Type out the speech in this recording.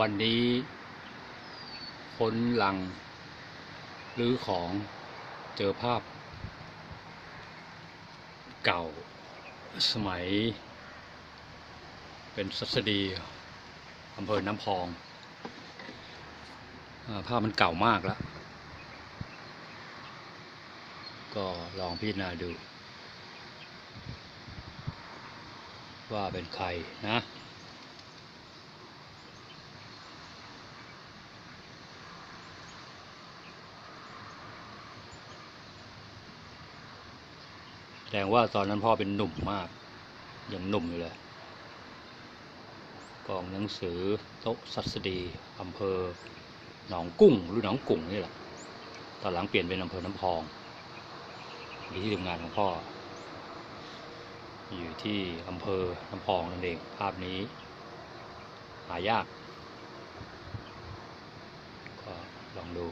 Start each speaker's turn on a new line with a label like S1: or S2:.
S1: วันนี้ค้นลังหรือของเจอภาพ เก่าสมัย เป็นสัสดีอำเภอน้ำพองอภาพมันเก่ามากแล้ว ก็ลองพิจารณาดู ว่าเป็นใครนะ ดงว่าตอนนั้นพ่อเป็นหนุ่มมาก ยังหนุ่มอยู่เลยกองหนังสือโต๊ะสัสดีอำเภอหนองกุ้งหรือหนองกุ่งนี่แหละ ตอนหลังเปลี่ยนเป็นอำเภอน้ำพองอยู่ที่ทำงานของพ่อ อยู่ที่อำเภอน้ำพองนั่นเอง ภาพนี้ หายาก ก็ลองดู